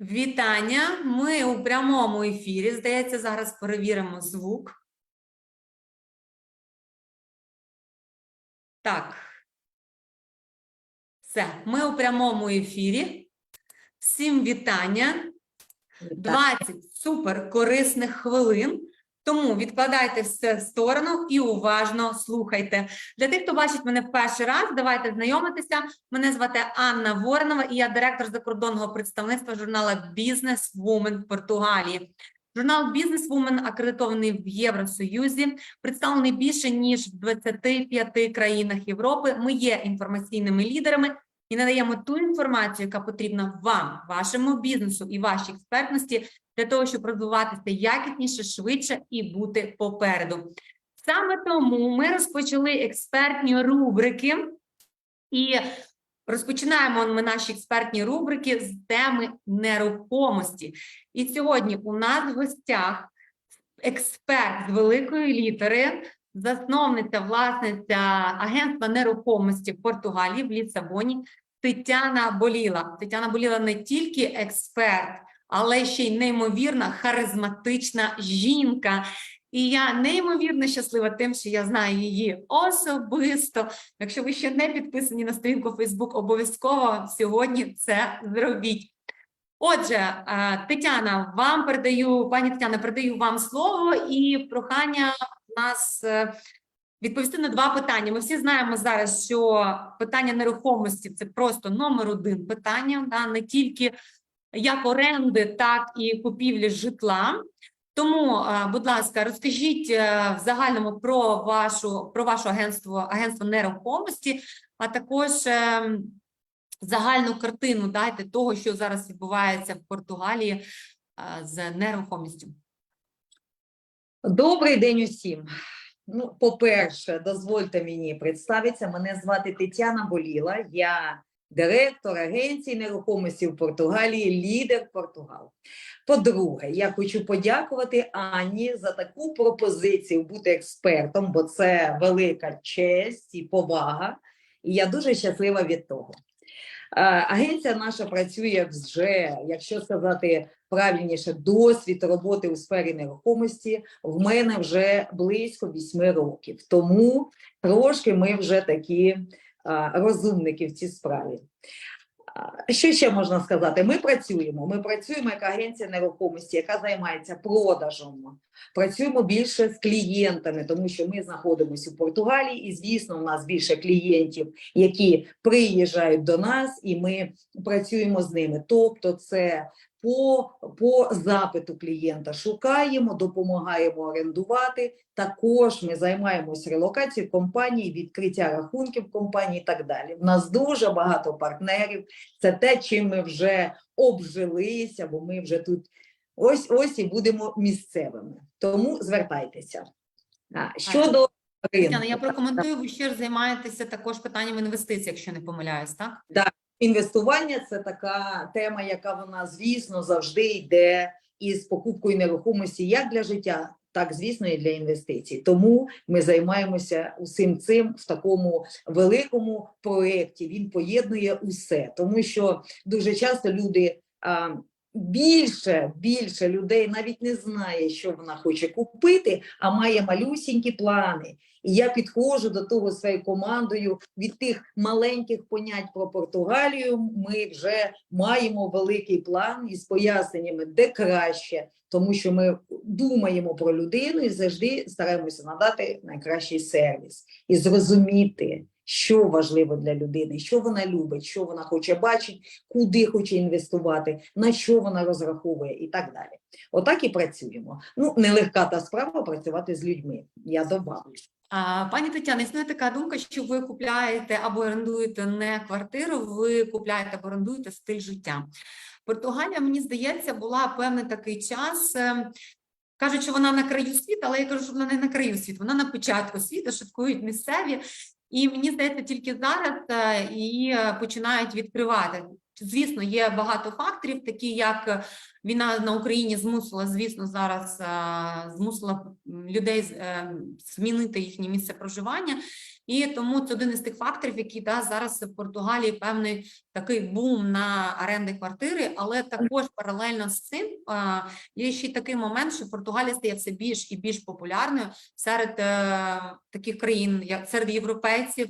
Вітання. Ми у прямому ефірі. Здається, зараз перевіримо звук. Так. Все, ми у прямому ефірі. Всім вітання. 20 супер корисних хвилин. Тому відкладайте все в сторону і уважно слухайте. Для тих, хто бачить мене в перший раз, давайте знайомитися. Мене звати Анна Воронова, і я директор закордонного представництва журналу Business Woman в Португалії. Журнал Business Woman акредитований в Євросоюзі, представлений більше ніж в 25 країнах Європи. Ми є інформаційними лідерами і надаємо ту інформацію, яка потрібна вам, вашому бізнесу і вашій експертності для того, щоб розвиватися якісніше, швидше і бути попереду. Саме тому ми розпочали експертні рубрики і розпочинаємо ми наші експертні рубрики з теми нерухомості. І сьогодні у нас в гостях експерт з великої літери, засновниця, власниця агентства нерухомості в Португалії в Лісабоні Тетяна Боліла. Тетяна Боліла не тільки експерт, але ще й неймовірна харизматична жінка. І я неймовірно щаслива тим, що я знаю її особисто. Якщо ви ще не підписані на сторінку Facebook, обов'язково сьогодні це зробіть. Отже, Тетяна, вам передаю, пані Тетяна, передаю вам слово і прохання нас е, відповісти на два питання. Ми всі знаємо зараз, що питання нерухомості це просто номер один питання, да, не тільки як оренди, так і купівлі житла. Тому, е, будь ласка, розкажіть е, в загальному про вашу про ваше агентство агентство нерухомості, а також е, загальну картину дайте того, що зараз відбувається в Португалії з нерухомістю. Добрий день усім. Ну, по-перше, дозвольте мені представитися. Мене звати Тетяна Боліла. Я директор агенції нерухомості в Португалії, лідер Португал. По-друге, я хочу подякувати Анні за таку пропозицію бути експертом, бо це велика честь і повага. І я дуже щаслива від того. Е, Агенція наша працює вже, якщо сказати правильніше, досвід роботи у сфері нерухомості в мене вже близько вісьми років. Тому трошки ми вже такі розумники в цій справі. Що ще можна сказати? Ми працюємо. Ми працюємо як агенція нерухомості, яка займається продажем. Працюємо більше з клієнтами, тому що ми знаходимося у Португалії, і звісно, у нас більше клієнтів, які приїжджають до нас, і ми працюємо з ними. Тобто, це по, по запиту клієнта шукаємо, допомагаємо орендувати. Також ми займаємося релокацією компанії, відкриття рахунків компанії і так далі. У нас дуже багато партнерів. Це те, чим ми вже обжилися, бо ми вже тут ось ось і будемо місцевими. Тому звертайтеся. Щодо Тетяна, я прокоментую, ви ще займаєтеся також питанням інвестицій, якщо не помиляюсь, так? Інвестування це така тема, яка вона, звісно, завжди йде із покупкою нерухомості як для життя, так, звісно, і для інвестицій. Тому ми займаємося усім цим в такому великому проєкті. Він поєднує усе, тому що дуже часто люди. Більше більше людей навіть не знає, що вона хоче купити, а має малюсінькі плани. І я підходжу до того своєю командою від тих маленьких понять про Португалію. Ми вже маємо великий план із поясненнями, де краще, тому що ми думаємо про людину і завжди стараємося надати найкращий сервіс і зрозуміти, що важливо для людини, що вона любить, що вона хоче бачити, куди хоче інвестувати, на що вона розраховує, і так далі. Отак і працюємо. Ну, нелегка та справа працювати з людьми. Я добавлю. Пані Тетяна, існує така думка, що ви купляєте або орендуєте не квартиру, ви купляєте або орендуєте стиль життя. Португалія, мені здається, була певний такий час. е, Кажуть, що вона на краю світу, але я кажу, що вона не на краю світу, вона на початку світу, шуткують місцеві. І мені здається, тільки зараз е, її е, починають відкривати. Звісно, є багато факторів, такі як Війна на Україні змусила, звісно, зараз е, змусила людей е, змінити їхнє місце проживання, і тому це один із тих факторів, які да, зараз в Португалії певний такий бум на оренди квартири, але також паралельно з цим є ще й такий момент, що Португалія стає все більш і більш популярною серед е, таких країн, як серед європейців.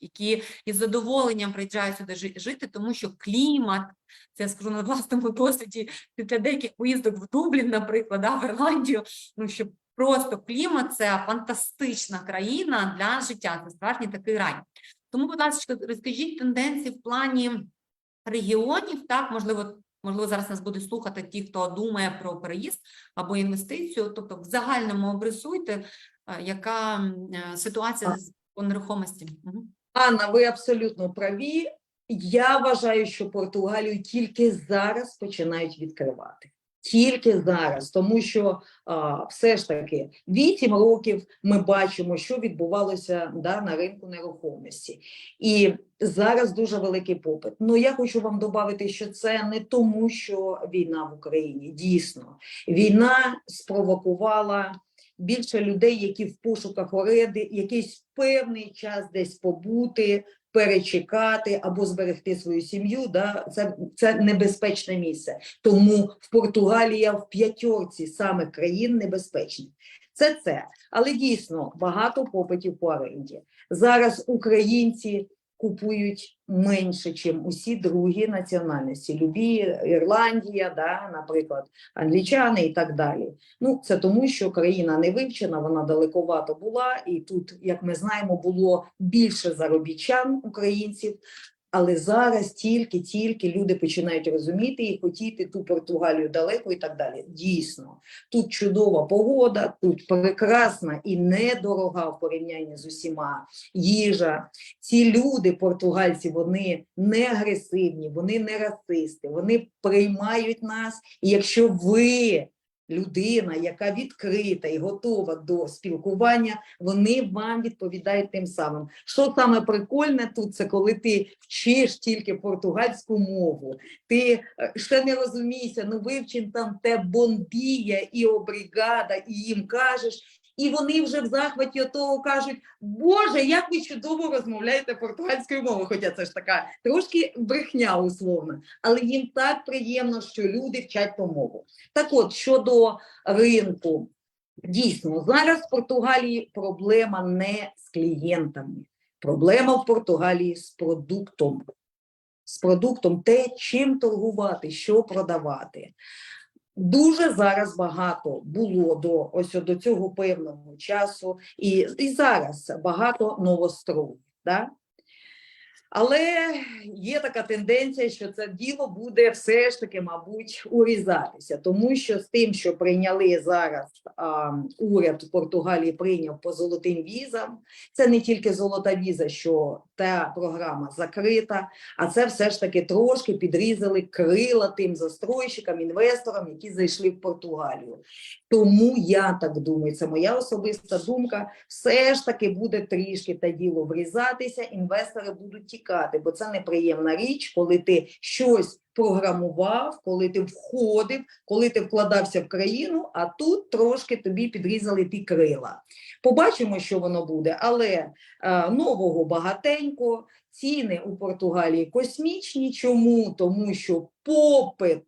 Які із задоволенням приїжджають сюди жити, тому що клімат, це я скажу на власному досвіді після деяких поїздок в Дублін, наприклад, да, в Ірландію, ну що просто клімат це фантастична країна для життя, це справжній такий рай. Тому, будь ласка, розкажіть тенденції в плані регіонів, так, можливо, можливо, зараз нас буде слухати ті, хто думає про переїзд або інвестицію, тобто в загальному обрисуйте, е, яка е, ситуація з по нерухомості. Анна, ви абсолютно праві. Я вважаю, що Португалію тільки зараз починають відкривати. Тільки зараз, тому що а, все ж таки вісім років ми бачимо, що відбувалося да, на ринку нерухомості, і зараз дуже великий попит. Ну я хочу вам додати, що це не тому, що війна в Україні. Дійсно війна спровокувала більше людей, які в пошуках оренди, якийсь певний час десь побути, перечекати або зберегти свою сім'ю. Да? Це, це небезпечне місце. Тому в Португалія в п'ятьорці самих країн небезпечних. Це це. Але дійсно багато попитів по оренді. Зараз українці купують менше, ніж усі другі національності. Любі Ірландія, да, наприклад, англічани і так далі. Ну, це тому, що країна не вивчена, вона далековато була, і тут, як ми знаємо, було більше заробітчан українців. Але зараз тільки-тільки люди починають розуміти і хотіти ту Португалію далеко і так далі. Дійсно, тут чудова погода, тут прекрасна і недорога в порівнянні з усіма їжа. Ці люди, португальці, вони не агресивні, вони не расисти, вони приймають нас. І якщо ви людина, яка відкрита і готова до спілкування, вони вам відповідають тим самим. Що саме прикольне тут, це коли ти вчиш тільки португальську мову, ти е, ще не розумієшся, ну вивчин там те бомбія і обрігада, і їм кажеш. І вони вже в захваті того кажуть, Боже, як ви чудово розмовляєте португальською мовою, хоча це ж така трошки брехня условно, але їм так приємно, що люди вчать ту мову. Так от, щодо ринку, дійсно, зараз в Португалії проблема не з клієнтами, проблема в Португалії з продуктом. З продуктом те, чим торгувати, що продавати. Дуже зараз багато було до ось до цього певного часу, і, і зараз багато новостроїв. Да? Але є така тенденція, що це діло буде все ж таки, мабуть, урізатися, тому що з тим, що прийняли зараз а, уряд Португалії прийняв по золотим візам, це не тільки золота віза, що та програма закрита, а це все ж таки трошки підрізали крила тим застройщикам, інвесторам, які зайшли в Португалію. Тому я так думаю, це моя особиста думка. Все ж таки буде трішки та діло врізатися, інвестори будуть тікати, бо це неприємна річ, коли ти щось програмував, коли ти входив, коли ти вкладався в країну, а тут трошки тобі підрізали ті крила. Побачимо, що воно буде, але е, нового багатенько. Ціни у Португалії космічні. Чому? Тому що попит,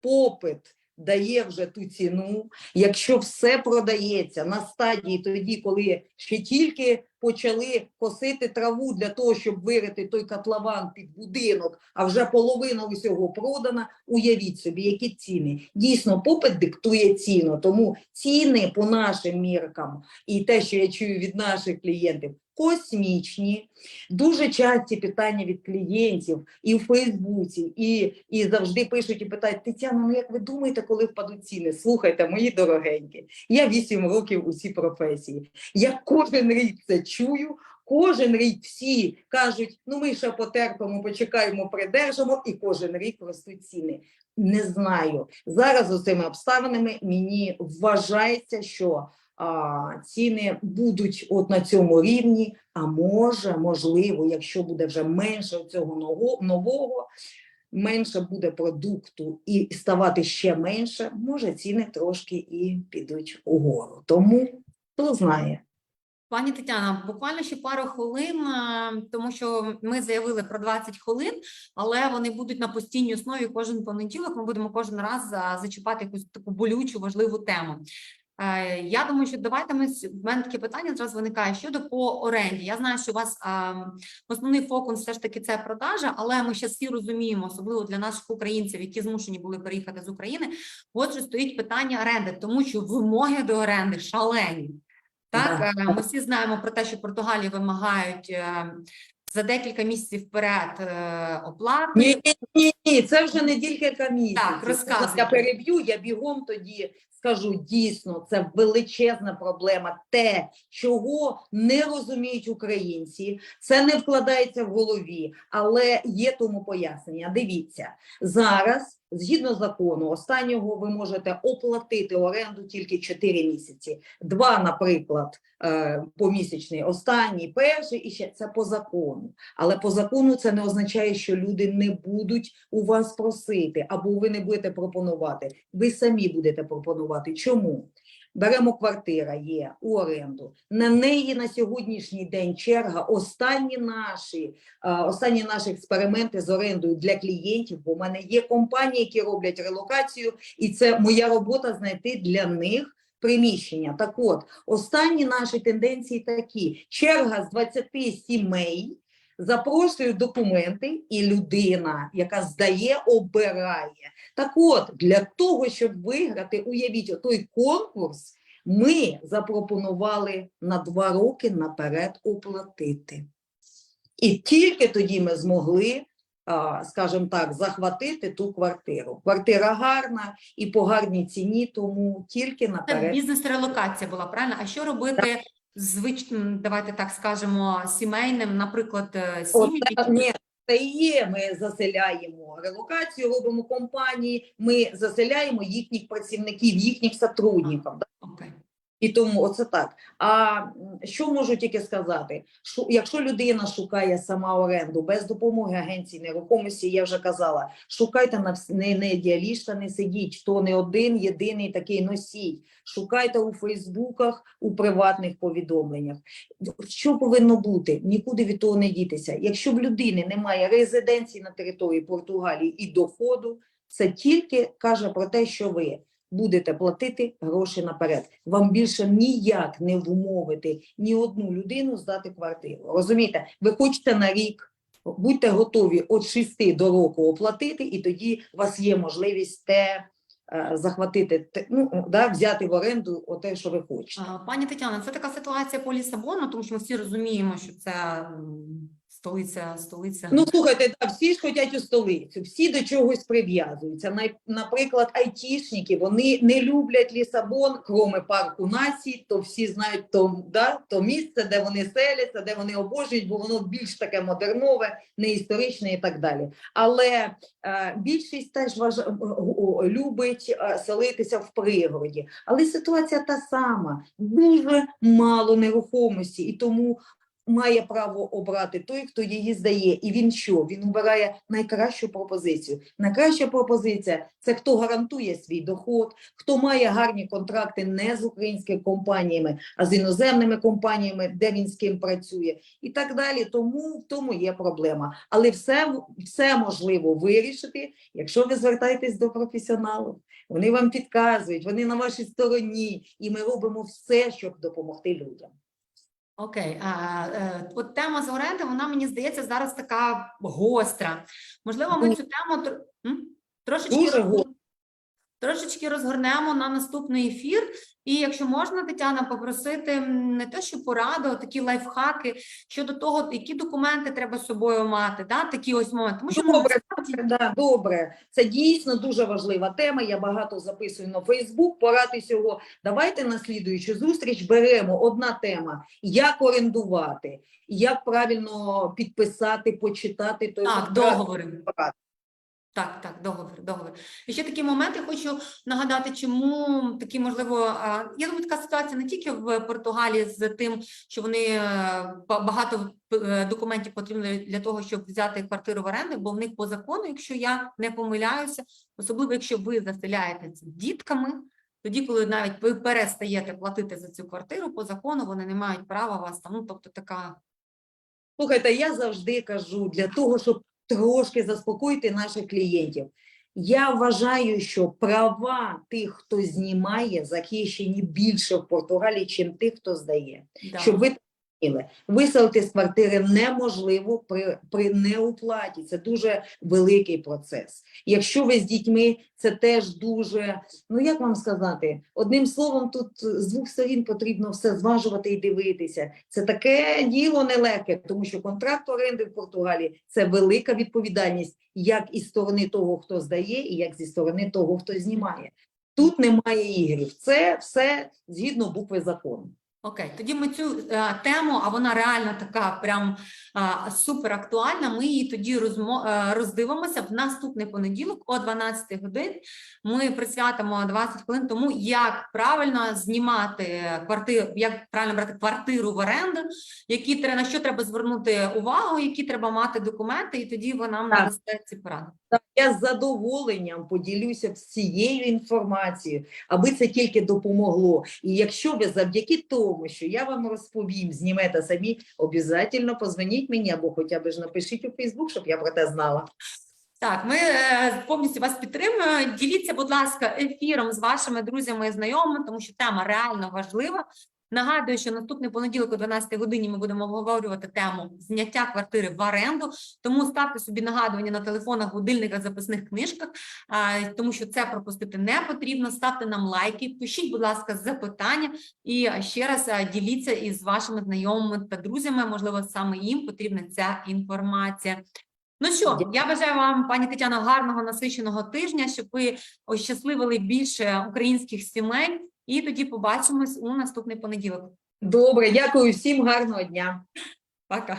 попит дає вже ту ціну. Якщо все продається на стадії тоді, коли ще тільки почали косити траву для того, щоб вирити той котлован під будинок, а вже половина усього продана, уявіть собі, які ціни. Дійсно, попит диктує ціну, тому ціни по нашим міркам і те, що я чую від наших клієнтів, космічні, дуже часті питання від клієнтів і в Фейсбуці, і, і завжди пишуть і питають: Тетяна, ну як ви думаєте, коли впадуть ціни? Слухайте, мої дорогенькі, я 8 років у цій професії. Я кожен рік це чую. Кожен рік всі кажуть, ну ми ще потерпимо, почекаємо, придержимо, і кожен рік ростуть ціни. Не знаю. Зараз з цими обставинами мені вважається, що ціни будуть от на цьому рівні, а може, можливо, якщо буде вже менше цього нового, менше буде продукту і ставати ще менше, може ціни трошки і підуть угору. Тому хто знає. Пані Тетяна, буквально ще пару хвилин, тому що ми заявили про 20 хвилин, але вони будуть на постійній основі кожен понеділок. Ми будемо кожен раз зачіпати якусь таку болючу, важливу тему. Е, Я думаю, що давайте ми в мене таке питання зразу виникає щодо по оренді. Я знаю, що у вас а, основний фокус все ж таки це продажа, але ми ще всі розуміємо, особливо для наших українців, які змушені були переїхати з України. Отже, стоїть питання оренди, тому що вимоги до оренди шалені. Так, е, ми всі знаємо про те, що Португалії вимагають е, за декілька місяців вперед е, оплати. Ні, ні, ні, це вже не кілька місяців. Так, розказуйте. Я переб'ю, я бігом тоді скажу дійсно, це величезна проблема. Те, чого не розуміють українці, це не вкладається в голові, але є тому пояснення. Дивіться зараз. Згідно закону, останнього ви можете оплатити оренду тільки 4 місяці. Два, наприклад, е, помісячний, останній, перший, і ще це по закону. Але по закону це не означає, що люди не будуть у вас просити, або ви не будете пропонувати. Ви самі будете пропонувати. Чому? Беремо квартира, є у оренду. На неї на сьогоднішній день черга. Останні наші, е, останні наші експерименти з орендою для клієнтів. Бо в мене є компанії, які роблять релокацію, і це моя робота знайти для них приміщення. Так от, останні наші тенденції такі: черга з 20 сімей запрошують документи, і людина, яка здає, обирає. Так от, для того, щоб виграти, уявіть, той конкурс, ми запропонували на два роки наперед оплатити. І тільки тоді ми змогли, скажімо так, захватити ту квартиру. Квартира гарна і по гарній ціні, тому тільки Це наперед. бізнес-релокація була, правильно? А що робити звичним, давайте так скажемо, сімейним, наприклад, е, сім'ї, Оце, ні, це і є. Ми заселяємо релокацію, робимо компанії, ми заселяємо їхніх працівників, їхніх сотрудників. Окей. І тому оце так. А що можу тільки сказати? Що, якщо людина шукає сама оренду без допомоги агенції нерухомості, я вже казала, шукайте на не, не діаліжта, не сидіть, то не один єдиний такий носій. Шукайте у Фейсбуках, у приватних повідомленнях. Що повинно бути? Нікуди від того не дітися. Якщо в людини немає резиденції на території Португалії і доходу, це тільки каже про те, що ви будете платити гроші наперед. Вам більше ніяк не вмовити ні одну людину здати квартиру. Розумієте, ви хочете на рік, будьте готові від 6 до року оплатити, і тоді у вас є можливість те е, захватити, ну, да, взяти в оренду те, що ви хочете. Пані Тетяно, це така ситуація по Лісабону, тому що ми всі розуміємо, що це столиця, столиця. Ну, слухайте, да, всі ж хочуть у столицю, всі до чогось прив'язуються. Наприклад, айтішники, вони не люблять Лісабон, кроме парку націй, то всі знають то, да, то місце, де вони селяться, де вони обожнюють, бо воно більш таке модернове, не історичне і так далі. Але е, більшість теж важ... любить е, селитися в пригороді. Але ситуація та сама, дуже мало нерухомості, і тому має право обрати той, хто її здає. І він що? Він обирає найкращу пропозицію. Найкраща пропозиція це хто гарантує свій доход, хто має гарні контракти не з українськими компаніями, а з іноземними компаніями, де він з ким працює, і так далі. Тому в тому є проблема. Але все, все можливо вирішити, якщо ви звертаєтесь до професіоналів. Вони вам підказують, вони на вашій стороні, і ми робимо все, щоб допомогти людям. Окей, а, е, от тема з оренди, вона мені здається зараз така гостра. Можливо, ми цю тему тр- м? трошечки Дуже гостра. Трошечки розгорнемо на наступний ефір. І якщо можна, Тетяна, попросити не те, що поради, а такі лайфхаки щодо того, які документи треба з собою мати, да? такі ось моменти. Тому що Добре, насправді- Да, добре, це дійсно дуже важлива тема. Я багато записую на Фейсбук. Порадись його. Давайте на слідуючу зустріч беремо одна тема: як орендувати, як правильно підписати, почитати той договори. Так, так, договір, договір. І ще такі моменти хочу нагадати, чому такі можливо. Я думаю, така ситуація не тільки в Португалії з тим, що вони е, багато е, документів потрібно для того, щоб взяти квартиру в оренду, бо в них по закону, якщо я не помиляюся, особливо якщо ви заселяєтеся дітками. Тоді, коли навіть ви перестаєте платити за цю квартиру, по закону вони не мають права вас там. Ну тобто така Слухайте, я завжди кажу для того, щоб трошки заспокоїти наших клієнтів. Я вважаю, що права тих, хто знімає, захищені більше в Португалії, ніж тих, хто здає. да. Щоб ви виселити з квартири неможливо при, при неуплаті. Це дуже великий процес. Якщо ви з дітьми, це теж дуже, ну як вам сказати, одним словом, тут з двох сторін потрібно все зважувати і дивитися. Це таке діло нелегке, тому що контракт оренди в Португалії це велика відповідальність, як із сторони того, хто здає, і як зі сторони того, хто знімає. Тут немає ігрів. Це все згідно букви закону. Окей, тоді ми цю е, тему, а вона реально така прям е, супер актуальна. Ми її тоді розмо, е, роздивимося в наступний понеділок о 12 годин. Ми присвятимо 20 хвилин тому, як правильно знімати квартиру, як правильно брати квартиру в оренду, які на що треба звернути увагу, які треба мати документи, і тоді ви нам надасте ці поради. Я з задоволенням поділюся всією інформацією, аби це тільки допомогло. І якщо ви завдяки тому, що я вам розповім, знімете самі, обов'язково позвоніть мені або хоча б ж напишіть у Фейсбук, щоб я про те знала. Так, ми е, повністю вас підтримуємо. Діліться, будь ласка, ефіром з вашими друзями і знайомими, тому що тема реально важлива. Нагадую, що наступний понеділок о 12 годині ми будемо обговорювати тему зняття квартири в оренду. Тому ставте собі нагадування на телефонах, будильниках, записних книжках, тому що це пропустити не потрібно. Ставте нам лайки, пишіть, будь ласка, запитання і ще раз діліться із вашими знайомими та друзями. Можливо, саме їм потрібна ця інформація. Ну що, я бажаю вам, пані Тетяно, гарного насиченого тижня, щоб ви ощасливили більше українських сімей. І тоді побачимось у наступний понеділок. Добре, дякую всім, гарного дня. Пока.